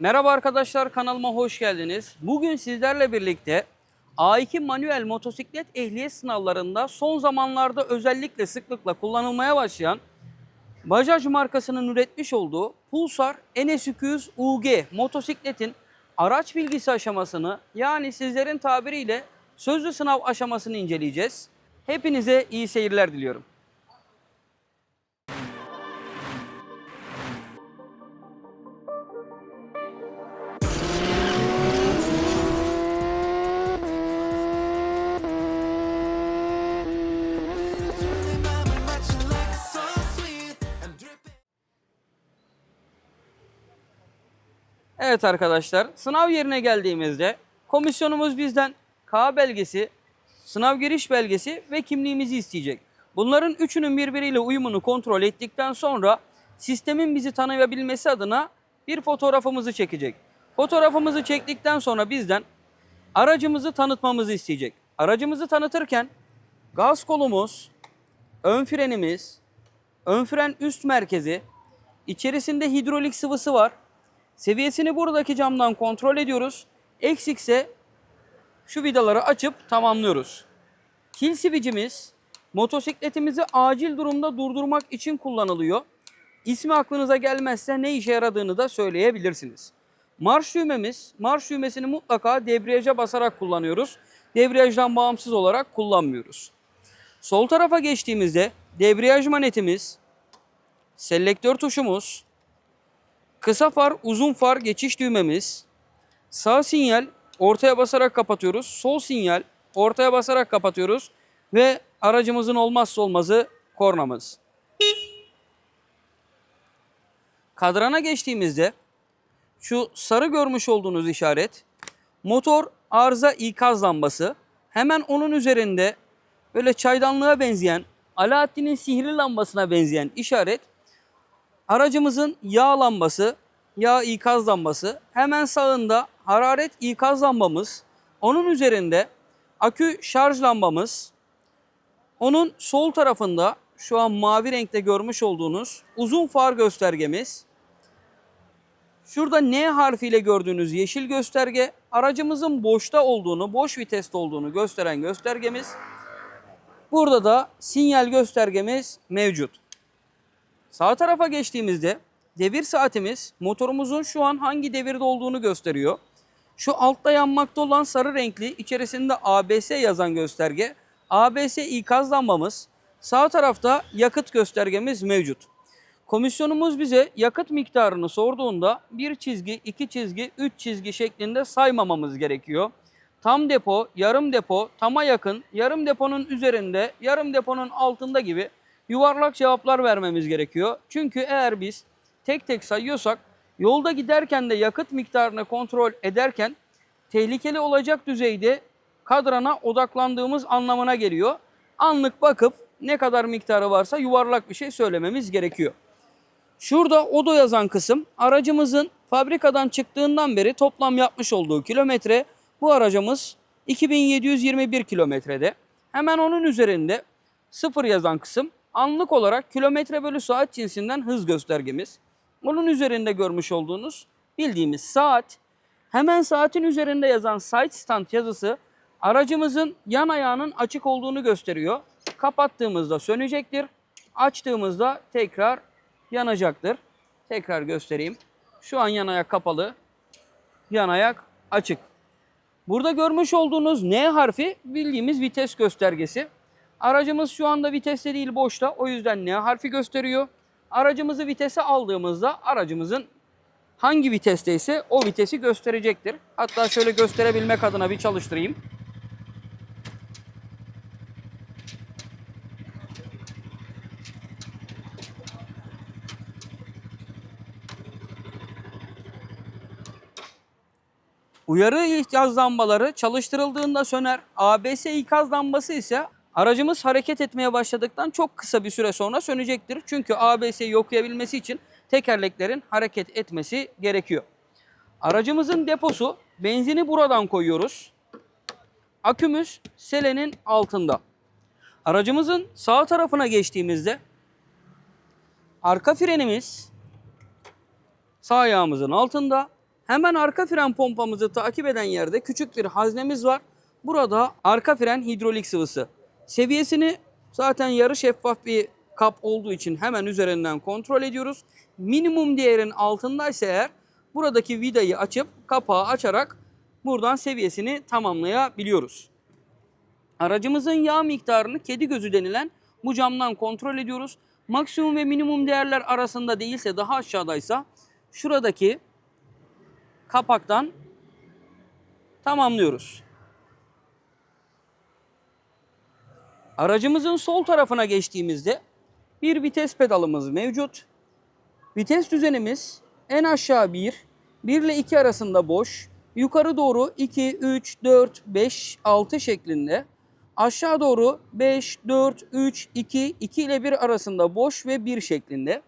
Merhaba arkadaşlar kanalıma hoş geldiniz. Bugün sizlerle birlikte A2 manuel motosiklet ehliyet sınavlarında son zamanlarda özellikle sıklıkla kullanılmaya başlayan Bajaj markasının üretmiş olduğu Pulsar NS200 UG motosikletin araç bilgisi aşamasını yani sizlerin tabiriyle sözlü sınav aşamasını inceleyeceğiz. Hepinize iyi seyirler diliyorum. Evet arkadaşlar, sınav yerine geldiğimizde komisyonumuz bizden K belgesi, sınav giriş belgesi ve kimliğimizi isteyecek. Bunların üçünün birbiriyle uyumunu kontrol ettikten sonra sistemin bizi tanıyabilmesi adına bir fotoğrafımızı çekecek. Fotoğrafımızı çektikten sonra bizden aracımızı tanıtmamızı isteyecek. Aracımızı tanıtırken gaz kolumuz, ön frenimiz, ön fren üst merkezi, içerisinde hidrolik sıvısı var. Seviyesini buradaki camdan kontrol ediyoruz. Eksikse şu vidaları açıp tamamlıyoruz. Kil switch'imiz motosikletimizi acil durumda durdurmak için kullanılıyor. İsmi aklınıza gelmezse ne işe yaradığını da söyleyebilirsiniz. Marş düğmemiz, marş düğmesini mutlaka debriyaja basarak kullanıyoruz. Debriyajdan bağımsız olarak kullanmıyoruz. Sol tarafa geçtiğimizde debriyaj manetimiz, selektör tuşumuz, Kısa far, uzun far geçiş düğmemiz. Sağ sinyal ortaya basarak kapatıyoruz. Sol sinyal ortaya basarak kapatıyoruz. Ve aracımızın olmazsa olmazı kornamız. Kadrana geçtiğimizde şu sarı görmüş olduğunuz işaret motor arıza ikaz lambası. Hemen onun üzerinde böyle çaydanlığa benzeyen Alaaddin'in sihirli lambasına benzeyen işaret Aracımızın yağ lambası, yağ ikaz lambası. Hemen sağında hararet ikaz lambamız. Onun üzerinde akü şarj lambamız. Onun sol tarafında şu an mavi renkte görmüş olduğunuz uzun far göstergemiz. Şurada N harfiyle gördüğünüz yeşil gösterge aracımızın boşta olduğunu, boş viteste olduğunu gösteren göstergemiz. Burada da sinyal göstergemiz mevcut. Sağ tarafa geçtiğimizde devir saatimiz motorumuzun şu an hangi devirde olduğunu gösteriyor. Şu altta yanmakta olan sarı renkli içerisinde ABS yazan gösterge ABS ikaz lambamız. Sağ tarafta yakıt göstergemiz mevcut. Komisyonumuz bize yakıt miktarını sorduğunda bir çizgi, iki çizgi, üç çizgi şeklinde saymamamız gerekiyor. Tam depo, yarım depo, tama yakın, yarım deponun üzerinde, yarım deponun altında gibi yuvarlak cevaplar vermemiz gerekiyor. Çünkü eğer biz tek tek sayıyorsak yolda giderken de yakıt miktarını kontrol ederken tehlikeli olacak düzeyde kadrana odaklandığımız anlamına geliyor. Anlık bakıp ne kadar miktarı varsa yuvarlak bir şey söylememiz gerekiyor. Şurada odo yazan kısım aracımızın fabrikadan çıktığından beri toplam yapmış olduğu kilometre. Bu aracımız 2721 kilometrede. Hemen onun üzerinde sıfır yazan kısım anlık olarak kilometre bölü saat cinsinden hız göstergemiz. Onun üzerinde görmüş olduğunuz bildiğimiz saat. Hemen saatin üzerinde yazan side stand yazısı aracımızın yan ayağının açık olduğunu gösteriyor. Kapattığımızda sönecektir. Açtığımızda tekrar yanacaktır. Tekrar göstereyim. Şu an yan ayak kapalı. Yan ayak açık. Burada görmüş olduğunuz N harfi bildiğimiz vites göstergesi. Aracımız şu anda viteste değil boşta. O yüzden N harfi gösteriyor. Aracımızı vitese aldığımızda aracımızın hangi vitesteyse o vitesi gösterecektir. Hatta şöyle gösterebilmek adına bir çalıştırayım. Uyarı ihtiyaç lambaları çalıştırıldığında söner. ABS ikaz lambası ise aracımız hareket etmeye başladıktan çok kısa bir süre sonra sönecektir. Çünkü ABS'yi okuyabilmesi için tekerleklerin hareket etmesi gerekiyor. Aracımızın deposu benzini buradan koyuyoruz. Akümüz selenin altında. Aracımızın sağ tarafına geçtiğimizde arka frenimiz sağ ayağımızın altında. Hemen arka fren pompamızı takip eden yerde küçük bir haznemiz var. Burada arka fren hidrolik sıvısı. Seviyesini zaten yarı şeffaf bir kap olduğu için hemen üzerinden kontrol ediyoruz. Minimum değerin altındaysa eğer buradaki vidayı açıp kapağı açarak buradan seviyesini tamamlayabiliyoruz. Aracımızın yağ miktarını kedi gözü denilen bu camdan kontrol ediyoruz. Maksimum ve minimum değerler arasında değilse daha aşağıdaysa şuradaki kapaktan tamamlıyoruz. Aracımızın sol tarafına geçtiğimizde bir vites pedalımız mevcut. Vites düzenimiz en aşağı 1, 1 ile 2 arasında boş, yukarı doğru 2, 3, 4, 5, 6 şeklinde, aşağı doğru 5, 4, 3, 2, 2 ile 1 arasında boş ve 1 şeklinde.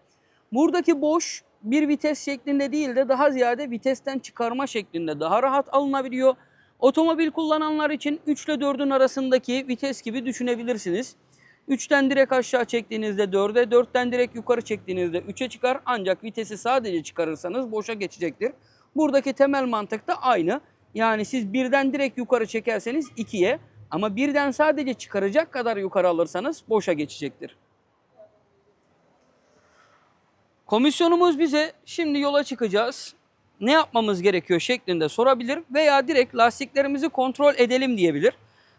Buradaki boş bir vites şeklinde değil de daha ziyade vitesten çıkarma şeklinde daha rahat alınabiliyor. Otomobil kullananlar için 3 ile 4'ün arasındaki vites gibi düşünebilirsiniz. 3'ten direkt aşağı çektiğinizde 4'e, 4'ten direkt yukarı çektiğinizde 3'e çıkar. Ancak vitesi sadece çıkarırsanız boşa geçecektir. Buradaki temel mantık da aynı. Yani siz birden direkt yukarı çekerseniz 2'ye ama birden sadece çıkaracak kadar yukarı alırsanız boşa geçecektir. Komisyonumuz bize şimdi yola çıkacağız. Ne yapmamız gerekiyor şeklinde sorabilir veya direkt lastiklerimizi kontrol edelim diyebilir.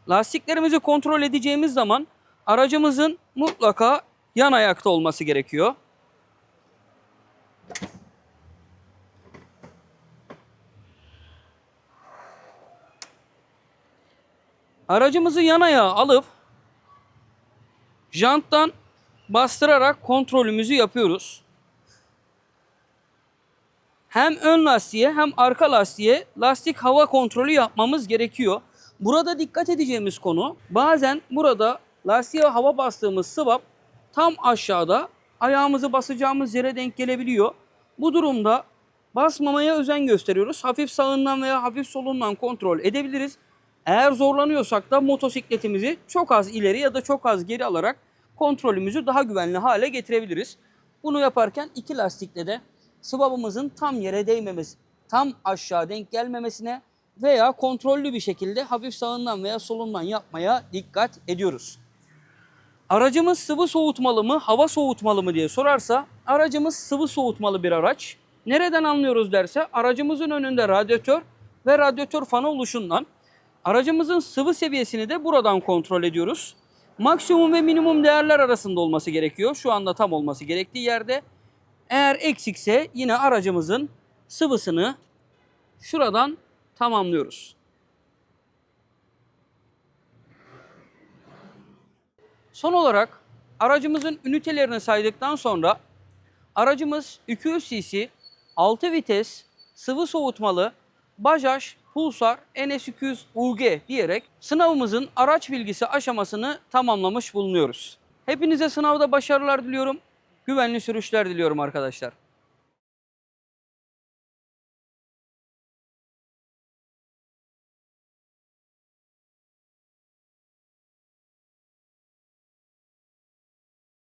Lastiklerimizi kontrol edeceğimiz zaman aracımızın mutlaka yan ayakta olması gerekiyor. Aracımızı yan ayağa alıp janttan bastırarak kontrolümüzü yapıyoruz. Hem ön lastiğe hem arka lastiğe lastik hava kontrolü yapmamız gerekiyor. Burada dikkat edeceğimiz konu bazen burada lastiğe hava bastığımız sıvap tam aşağıda ayağımızı basacağımız yere denk gelebiliyor. Bu durumda basmamaya özen gösteriyoruz. Hafif sağından veya hafif solundan kontrol edebiliriz. Eğer zorlanıyorsak da motosikletimizi çok az ileri ya da çok az geri alarak kontrolümüzü daha güvenli hale getirebiliriz. Bunu yaparken iki lastikle de sıvabımızın tam yere değmemesi, tam aşağı denk gelmemesine veya kontrollü bir şekilde hafif sağından veya solundan yapmaya dikkat ediyoruz. Aracımız sıvı soğutmalı mı, hava soğutmalı mı diye sorarsa aracımız sıvı soğutmalı bir araç. Nereden anlıyoruz derse aracımızın önünde radyatör ve radyatör fanı oluşundan. Aracımızın sıvı seviyesini de buradan kontrol ediyoruz. Maksimum ve minimum değerler arasında olması gerekiyor. Şu anda tam olması gerektiği yerde. Eğer eksikse yine aracımızın sıvısını şuradan tamamlıyoruz. Son olarak aracımızın ünitelerini saydıktan sonra aracımız 200 cc 6 vites sıvı soğutmalı Bajaj Pulsar NS200 UG diyerek sınavımızın araç bilgisi aşamasını tamamlamış bulunuyoruz. Hepinize sınavda başarılar diliyorum. Güvenli sürüşler diliyorum arkadaşlar.